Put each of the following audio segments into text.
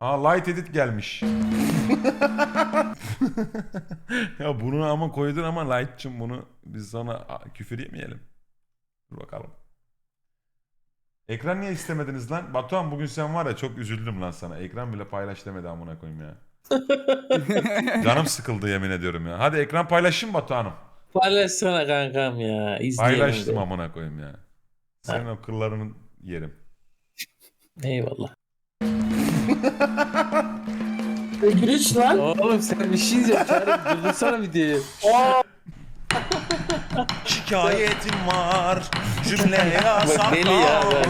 Aa light edit gelmiş. ya bunu ama koydun ama light'cım bunu biz sana küfür yemeyelim. Dur bakalım. Ekran niye istemediniz lan? Batuhan bugün sen var ya çok üzüldüm lan sana. Ekran bile paylaş demedi amına koyayım ya. Canım sıkıldı yemin ediyorum ya. Hadi ekran paylaşayım Batuhan'ım. Paylaşsana kankam ya. İzleyelim Paylaştım de. amına koyayım ya. Senin o kıllarının yerim. Eyvallah. Gülüş lan. Oğlum sen bir şey diyeceksin. Çağrı durdursana videoyu. Şikayetim var cümleye deli ya. bak.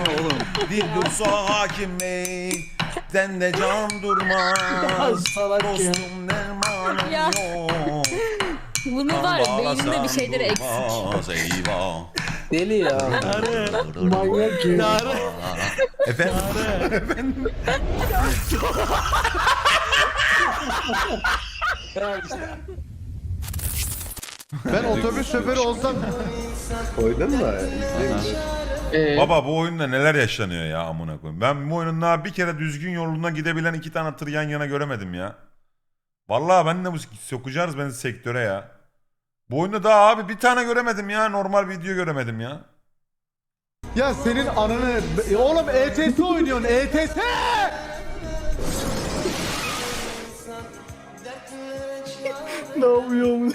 Bir dursa hakim bey Den de can durmaz Salak ya. Dostum dermanım Ya. yok Bunu var beyninde bir şeyler eksik. eksik Eyvah Deli ya. Manyak ya. Efendim? Ben otobüs şoförü olsam Koydun mu? Ee, Baba bu oyunda neler yaşanıyor ya amına koyayım. Ben bu oyunun daha bir kere düzgün yoluna gidebilen iki tane tır yan yana göremedim ya. Vallahi ben de bu sokacağız beni sektöre ya. Bu oyunda daha abi bir tane göremedim ya. Normal video göremedim ya. ya senin ananı E, oğlum ETS oynuyorsun ETS. ne yapıyorum?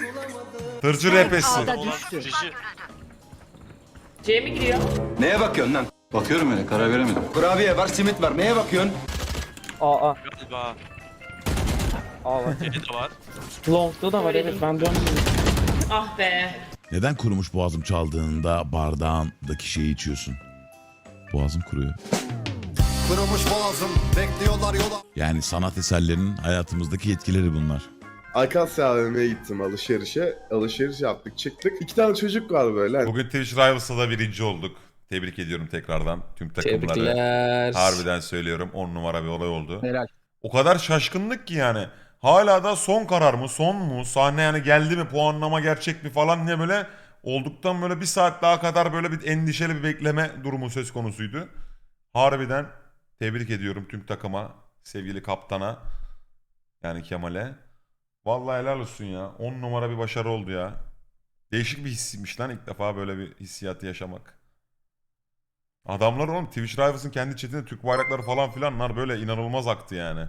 Tırcı repesi. C'ye mi giriyor? Neye bakıyorsun lan? Bakıyorum öyle karar veremedim. Kurabiye var, simit var. Neye bakıyorsun? Aa, Galiba. aa var. C'de de var. Long'da da var evet ben döndüm. Ah be. Neden kurumuş boğazım çaldığında bardağındaki şeyi içiyorsun? Boğazım kuruyor. Kırılmış boğazım, bekliyorlar yola. Yani sanat eserlerinin hayatımızdaki etkileri bunlar. Akasya AVM'ye gittim alışverişe. Alışveriş yaptık, çıktık. İki tane çocuk var böyle. Bugün Twitch Rivals'ta da birinci olduk. Tebrik ediyorum tekrardan tüm takımları. Tebrikler. Harbiden söylüyorum 10 numara bir olay oldu. Helal. O kadar şaşkınlık ki yani. Hala da son karar mı son mu sahne yani geldi mi puanlama gerçek mi falan diye böyle olduktan böyle bir saat daha kadar böyle bir endişeli bir bekleme durumu söz konusuydu. Harbiden tebrik ediyorum tüm takıma sevgili kaptana yani Kemal'e. Vallahi helal olsun ya 10 numara bir başarı oldu ya. Değişik bir hissiymiş lan ilk defa böyle bir hissiyatı yaşamak. Adamlar oğlum Twitch Rivals'ın kendi chatinde Türk bayrakları falan filanlar böyle inanılmaz aktı yani.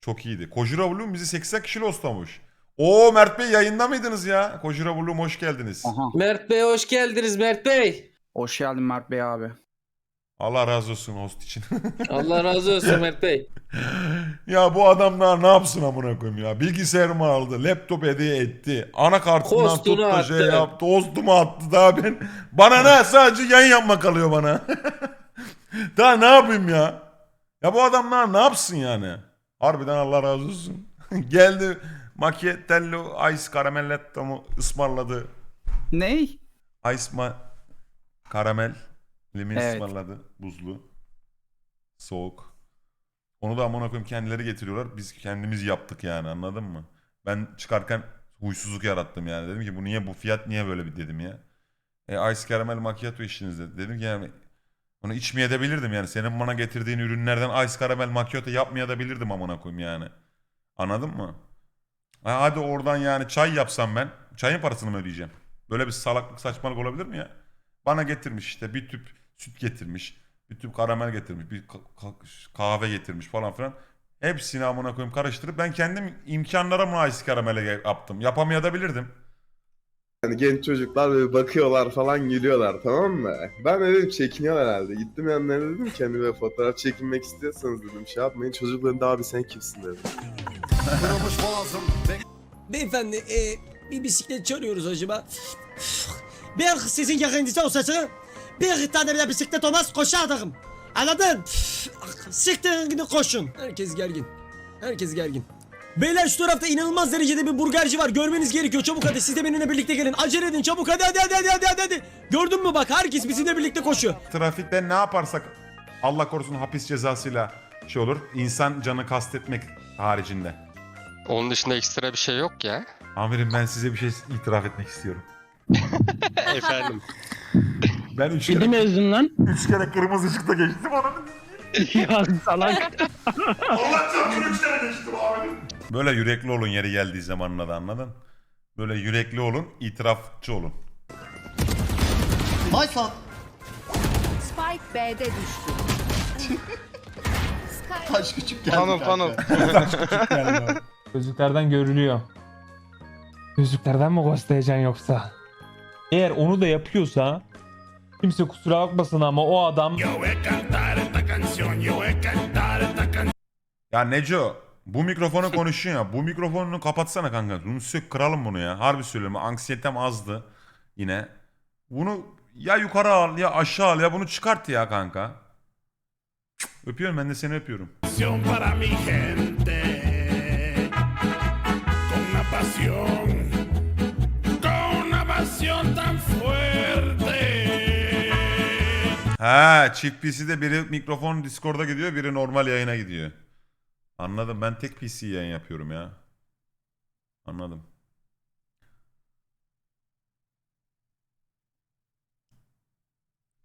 Çok iyiydi. Kojura Bloom bizi 80 kişiyle oslamış. Oo Mert Bey yayında mıydınız ya? Kojura Bloom hoş geldiniz. Mert Bey hoş geldiniz Mert Bey. Hoş geldin Mert Bey abi. Allah razı olsun host için. Allah razı olsun Mert Bey. ya bu adamlar ne yapsın amına koyayım ya? Bilgisayarımı aldı, laptop hediye etti. Anakartından Hostunu tuttu şey attı. yaptı, hostumu attı daha ben. Bana ne sadece yayın yapmak kalıyor bana. daha ne yapayım ya? Ya bu adamlar ne yapsın yani? Harbiden Allah razı olsun. Geldi Macchiatello Ice Caramelletto mu ısmarladı. Ney? Ice ma karamel limi Evet. ısmarladı. Buzlu. Soğuk. Onu da amına koyayım kendileri getiriyorlar. Biz kendimiz yaptık yani anladın mı? Ben çıkarken huysuzluk yarattım yani. Dedim ki bu niye bu fiyat niye böyle bir dedim ya. E, Ice Caramel Macchiato içtinizde. Dedim ki yani onu içmeye de bilirdim yani. Senin bana getirdiğin ürünlerden Ice Caramel Macchiato yapmaya da bilirdim amına koyayım yani. Anladın mı? Ha, hadi oradan yani çay yapsam ben. Çayın parasını mı ödeyeceğim? Böyle bir salaklık saçmalık olabilir mi ya? Bana getirmiş işte bir tüp süt getirmiş. Bir tüp karamel getirmiş. Bir ka- ka- kahve getirmiş falan filan. Hepsini amına koyayım karıştırıp ben kendim imkanlarımla ice karamele yaptım. Yapamayabilirdim. Hani genç çocuklar böyle bakıyorlar falan gülüyorlar tamam mı? Ben de dedim çekiniyorlar herhalde. Gittim yanlarına dedim ki hani böyle fotoğraf çekinmek istiyorsanız dedim şey yapmayın. Çocukların da abi sen kimsin dedim. Beyefendi e, bir bisiklet çalıyoruz acaba? Bir sizin yakınınızda olsaydı bir tane bile bisiklet olmaz koşardım. Anladın? Siktirin gidin koşun. Herkes gergin. Herkes gergin. Beyler şu tarafta inanılmaz derecede bir burgerci var. Görmeniz gerekiyor. Çabuk hadi siz de benimle birlikte gelin. Acele edin çabuk hadi hadi hadi hadi hadi hadi. hadi. Gördün mü bak herkes bizimle birlikte koşuyor. Trafikte ne yaparsak Allah korusun hapis cezasıyla şey olur. İnsan canı kastetmek haricinde. Onun dışında ekstra bir şey yok ya. Amirim ben size bir şey itiraf etmek istiyorum. Efendim. Ben üç Kedi kere, mi ezdin lan? üç kere kırmızı ışıkta geçtim onun. ya salak. Böyle yürekli olun yeri geldiği zamanla da anladın? Böyle yürekli olun, itirafçı olun. Nice lan. Spike B'de düştü. Taş küçük geldi Funnel kanka. funnel. Gözlüklerden görülüyor. Gözlüklerden mi göstereceksin yoksa? Eğer onu da yapıyorsa kimse kusura bakmasın ama o adam Ya Neco, bu mikrofonu konuşuyor ya. Bu mikrofonunu kapatsana kanka. Bunu sök kıralım bunu ya. Harbi söylüyorum. Anksiyetem azdı yine. Bunu ya yukarı al ya aşağı al ya bunu çıkart ya kanka. Cık, Öpüyorum ben de seni öpüyorum. Ha, çift PC'de biri mikrofon Discord'a gidiyor, biri normal yayına gidiyor. Anladım. Ben tek PC yayın yapıyorum ya. Anladım.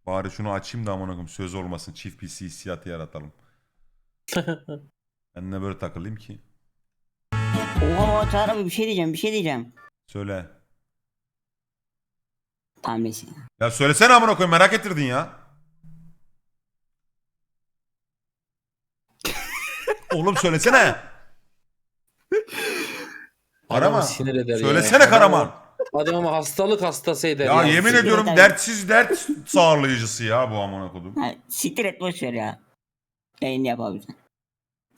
Bari şunu açayım da amına koyayım söz olmasın. Çift PC hissiyatı yaratalım. ben de böyle takılayım ki. Oha Çağrı abi bir şey diyeceğim bir şey diyeceğim. Söyle. Tamam neyse. Ya söylesene amına koyayım merak ettirdin ya. Oğlum söylesene. Karaman. sinir eder Söylesene ya. Karaman. Adam ama hastalık hastası eder Ya ya. yemin ediyorum dertsiz dert sağlayıcısı ya bu amına kodum. Ha, siktir et boş ver ya. Yayın yap abi sen.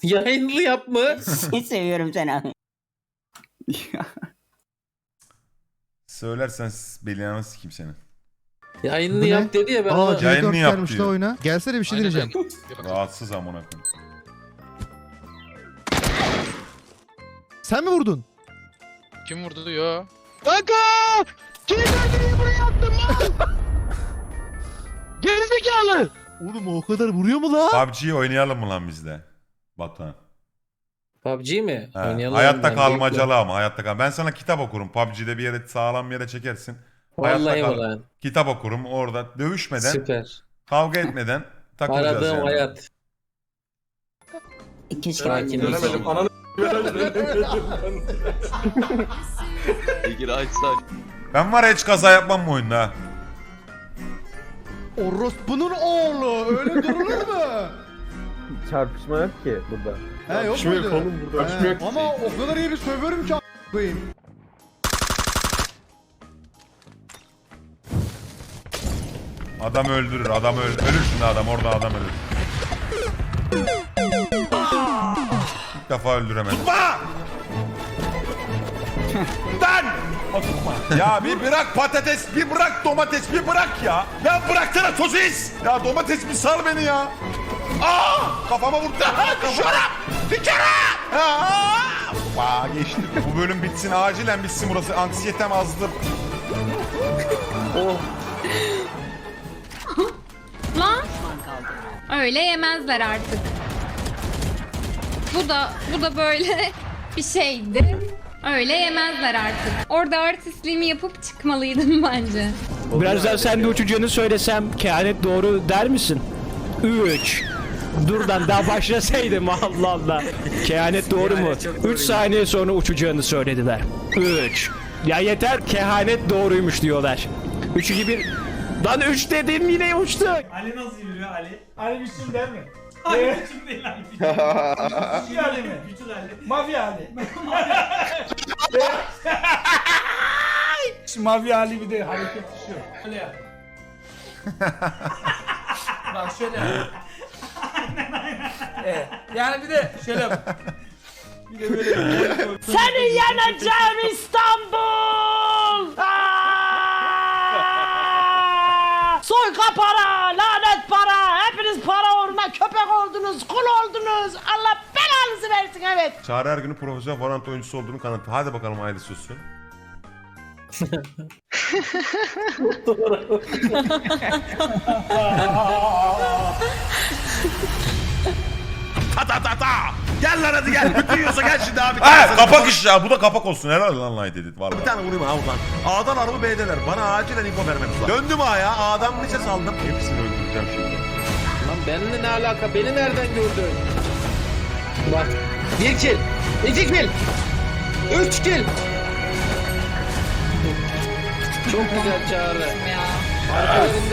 Yayınlı yapma. Seviyorum seni abi. Söylersen belanı sikeyim seni. Yayınlı Bu ne? yap dedi ya ben Aa ona... Yayınını C4 yap diyor. oyuna. Gelsene bir şey diyeceğim. Rahatsız amına koyayım. Sen mi vurdun? Kim vurdu diyor? Kanka! Kim niye buraya attın lan? Gerizekalı! Oğlum o kadar vuruyor mu lan? PUBG'yi oynayalım mı lan biz de? Batuhan. PUBG mi? He, Oynayalım hayatta ben, kalmacalı ama hayatta kal. Ben sana kitap okurum. PUBG'de bir yere sağlam bir yere çekersin. Vallahi Hayatta kal. Kitap okurum orada dövüşmeden, Süper. kavga etmeden takılacağız Aradığım yani. hayat. Keşke ben ol. dinleseydim. Ben var ya hiç kaza yapmam bu oyunda. ha. Orospu'nun oğlu. Öyle durulur mu? Çarpışma yok ki burada. He yok muydu? He, Ama o kadar iyi bir sövüyorum ki a- koyayım. Adam öldürür, adam öl ölür şimdi adam orada adam ölür. Defa öldüremedim. Tutma! Lan! Tutma. Ya bir bırak patates, bir bırak domates, bir bırak ya. Ya bıraksana sosis. Ya domates bir sal beni ya. Aa! Kafama vurdu. Dışarı! Dışarı! Aa! Vaa geçti. Bu bölüm bitsin acilen bitsin burası. Anksiyetem azdır. Lan. Öyle yemezler artık. Bu da bu da böyle bir şeydi. Öyle yemezler artık. Orada artistliğimi yapıp çıkmalıydım bence. Birazdan sen de uçacağını söylesem kehanet doğru der misin? 3 Durdan daha başlasaydım Allah Allah. Kehanet doğru mu? 3 saniye sonra uçacağını söylediler. 3 Ya yeter kehanet doğruymuş diyorlar. 3 2 1 Lan 3 dedim yine uçtu. Ali nasıl yürüyor Ali? Ali biçim değil mi? Ali biçim değil Ali. Küçük Ali mi? Küçük Ali. Mafya Ali. Mafya Ali bir de hareket düşüyor. Öyle yap. Bak şöyle yap. Evet. Yani bir de şöyle yap. Bir de böyle Seni yeneceğim İstanbul! Soyka para, lanet para, hepiniz para uğruna köpek oldunuz, kul oldunuz. Allah belanızı versin evet. Çağrı her günü profesyonel Valorant oyuncusu olduğunu kanıtlı. Hadi bakalım ailesi olsun. ta ta ta ta. Gel lan hadi gel. Bütün yiyorsa gel şimdi abi. Ha, kapak iş ya. Bu da kapak olsun. Helal lan Light Edit. Vallahi. Bir tane vurayım ha buradan. A'dan arabı B'deler. Bana acilen info vermeniz lazım. Döndüm A'ya. A'dan bir ses aldım. Hepsini öldüreceğim şimdi. Benimle ne alaka? Beni nereden gördün? Bak. Bir kill. iki kill. Üç kill. Çok güzel çağrı. Olsun.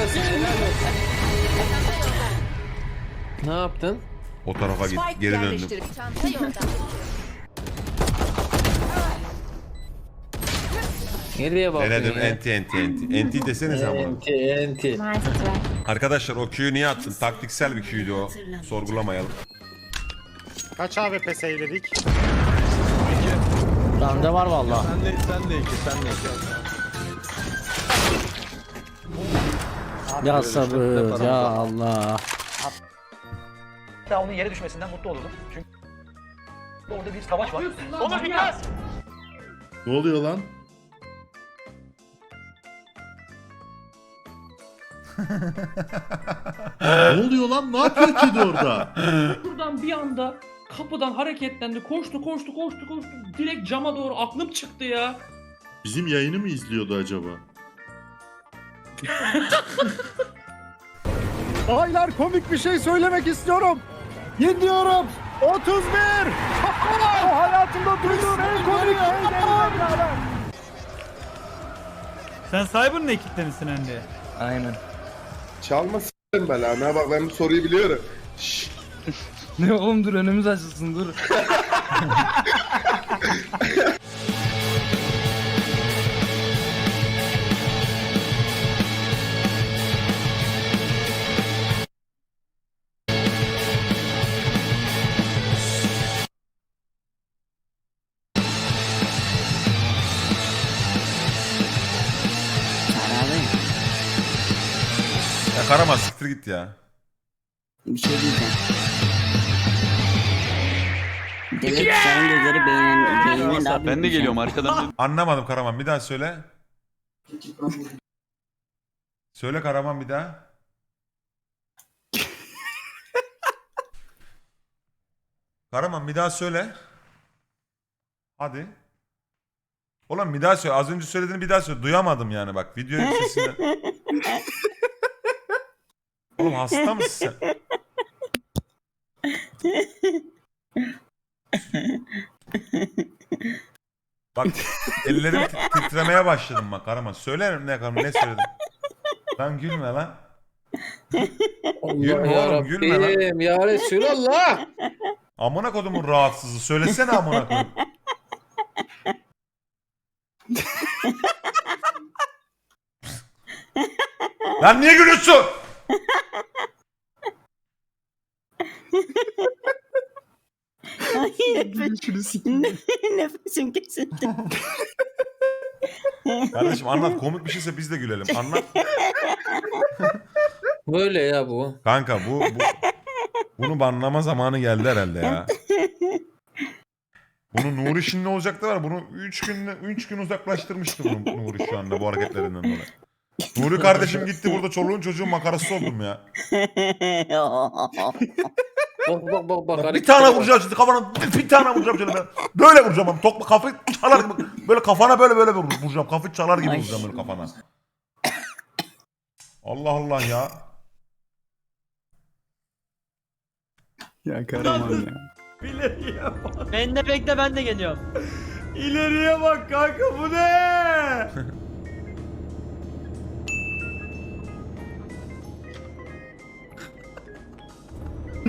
Ne yaptın? O tarafa git. Geri döndüm. Nereye baktın Denedim ya? enti enti enti. Enti desene sen bana. Enti enti. Arkadaşlar o Q'yu niye attın? Taktiksel bir Q'ydu o. Sorgulamayalım. Kaç abi peseyledik? Bende var valla. Sen de, sen de iki, sen de iki. Ya sabır ya Allah. Hatta onun yere düşmesinden mutlu olurdum. Çünkü orada bir savaş var. Onu bir Ne oluyor lan? Ne oluyor lan? Ne yapıyor kedi orada? Buradan bir anda kapıdan hareketlendi. Koştu koştu koştu koştu. Direkt cama doğru aklım çıktı ya. Bizim yayını mı izliyordu acaba? Aylar komik bir şey söylemek istiyorum. Gidiyorum. 31. Hayatımda duyduğum en komik Sen Cyber'ın ekiptenisin Andy. Aynen. Çalma s**erim belanı. Bak ben bu soruyu biliyorum. Şşş. Ne oğlum dur önümüz açılsın dur. Git ya. Bir şey diyeceğim. Demek senin gözleri beynin, beynine daha Ben de geliyorum arkadan. Anlamadım Karaman bir daha söyle. Söyle Karaman bir daha. Karaman bir daha söyle. Hadi. Oğlum bir daha söyle. Az önce söylediğini bir daha söyle. Duyamadım yani bak. Video sesinden. Oğlum hasta mısın sen? Bak ellerim tit- titremeye başladım bak Karaman. Söyle ne Karaman ne söyledin? Lan gülme lan. Gülme Allah oğlum, gülme lan. yarabbim, Ya Resulallah. Amına kodumun rahatsızı. Söylesene amına kodum. Lan niye gülüyorsun? Nefesim kesildi. Kardeşim anlat komik bir şeyse biz de gülelim. Anlat. Böyle ya bu. Kanka bu, bu bunu banlama zamanı geldi herhalde ya. Bunu Nuri şimdi olacaktı var. Bunu 3 gün 3 gün uzaklaştırmıştı bunu Nuri şu anda bu hareketlerinden dolayı. Nuri kardeşim gitti burada çoluğun çocuğun makarası oldum ya. Bak bak bak bak. Bak, bir tane bak. vuracağım şimdi kafana bir, bir tane vuracağım şöyle ben. Böyle vuracağım ama tokma kafayı çalar gibi. Böyle kafana böyle böyle vur- vuracağım. Kafayı çalar gibi vuracağım böyle kafana. Allah Allah ya. Ya Karaman ya. Ben de bekle ben de geliyorum. İleriye bak kanka bu ne?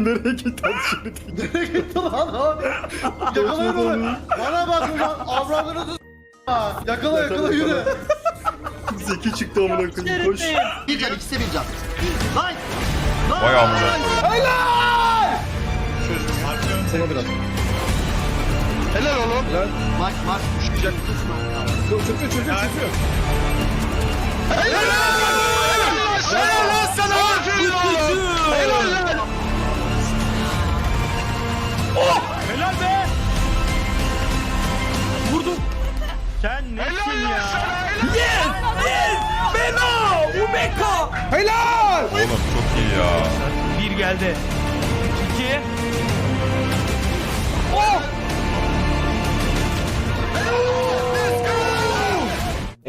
Nereye gitti Nereye gitti lan o? Yakalayın onu. Bana bak ulan avradını s***. Yakala yakala yürü. Zeki çıktı amına koyayım koş. Bir can ikisi bir can. Vay amına. Helal oğlum. Bak bak. Düşecek. Çocuk çocuk çocuk. Sen nesin ya? Oğlum çok iyi ya. Bir geldi. İki.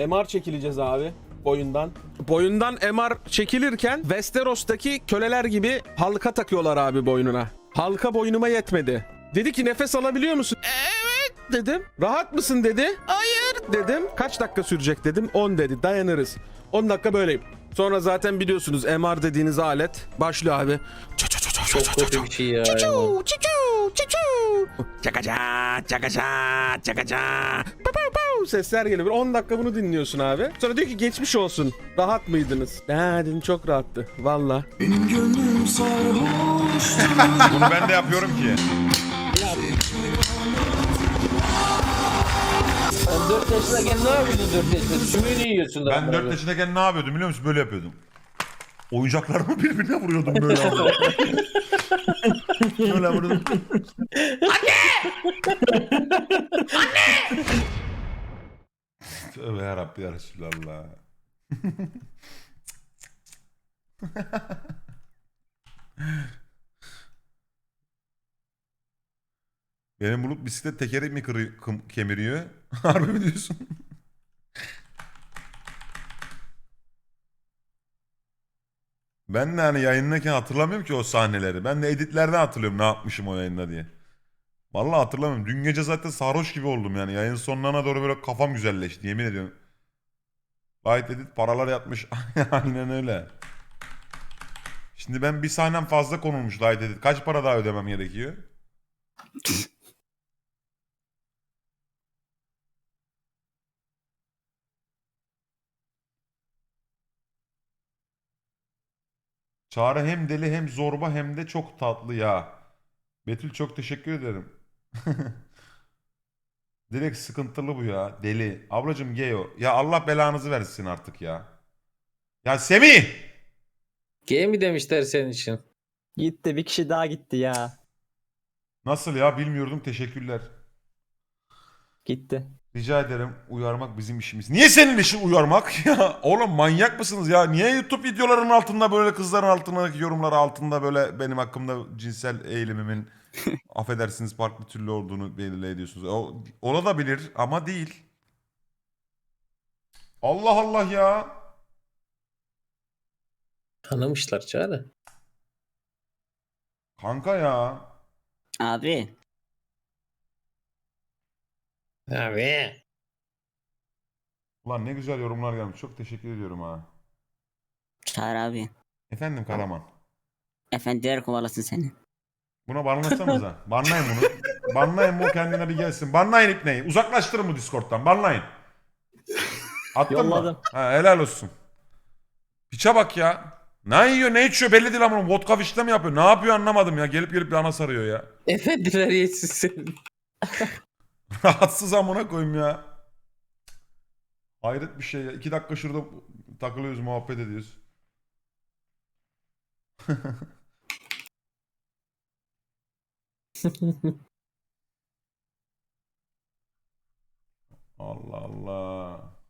MR çekileceğiz abi boyundan. Boyundan MR çekilirken Westeros'taki köleler gibi halka takıyorlar abi boynuna. Halka boynuma yetmedi. Dedi ki nefes alabiliyor musun? Evet dedim. Rahat mısın dedi. Hayır dedim. Kaç dakika sürecek dedim. 10 dedi. Dayanırız. 10 dakika böyleyim. Sonra zaten biliyorsunuz MR dediğiniz alet başlıyor abi. Ço ço ço ço ço ço ço. bir şey ya. Çuçu, çuçu. Çakaca, çakaca, çakaca. Pau, pau, pau. Sesler geliyor. Bir 10 dakika bunu dinliyorsun abi. Sonra diyor ki geçmiş olsun. Rahat mıydınız? Ha dedim çok rahattı. Valla. Bunu ben de yapıyorum ki. Sen 4 yaşındayken ne yapıyordun 4 yaşında? Sümüğünü yiyorsun da. Ben 4 yaşındayken ne yapıyordum biliyor musun? Böyle yapıyordum. Oyuncaklarımı birbirine vuruyordum böyle. vuruyordum. Anne! Tövbe yarabbi ya Resulallah. Benim bulut bisiklet tekeri mi kırı- kım- kemiriyor? Harbi mi diyorsun? Ben de hani yayındayken hatırlamıyorum ki o sahneleri. Ben de editlerden hatırlıyorum ne yapmışım o yayında diye. Vallahi hatırlamıyorum. Dün gece zaten sarhoş gibi oldum yani. Yayın sonlarına doğru böyle kafam güzelleşti yemin ediyorum. Light edit paralar yatmış. Aynen öyle. Şimdi ben bir sahnem fazla konulmuş light edit. Kaç para daha ödemem gerekiyor? Çağrı hem deli hem zorba hem de çok tatlı ya. Betül çok teşekkür ederim. Direkt sıkıntılı bu ya. Deli. Ablacım gay o. Ya Allah belanızı versin artık ya. Ya Semih! G mi demişler senin için? Gitti bir kişi daha gitti ya. Nasıl ya bilmiyordum teşekkürler. Gitti. Rica ederim uyarmak bizim işimiz. Niye senin işin uyarmak ya? Oğlum manyak mısınız ya? Niye YouTube videolarının altında böyle kızların altındaki yorumları altında böyle benim hakkımda cinsel eğilimimin affedersiniz farklı türlü olduğunu belirle ediyorsunuz. O, olabilir ama değil. Allah Allah ya. Tanımışlar Çağrı. Kanka ya. Abi. Abi. Ulan ne güzel yorumlar gelmiş. Çok teşekkür ediyorum ha. Çağır abi. Efendim Karaman. Efendiler kovalasın seni. Buna banlasanıza. Banlayın bunu. Banlayın bu kendine bir gelsin. Banlayın ipneyi. Uzaklaştırın bu Discord'dan. Banlayın. Attın Yolladım. mı? Ha, helal olsun. Piça bak ya. Ne yiyor ne içiyor belli değil ama vodka fişte mi yapıyor? Ne yapıyor anlamadım ya. Gelip gelip yana sarıyor ya. Efendiler yesin Rahatsız amına koyayım ya. Hayret bir şey ya. İki dakika şurada takılıyoruz muhabbet ediyoruz. Allah Allah.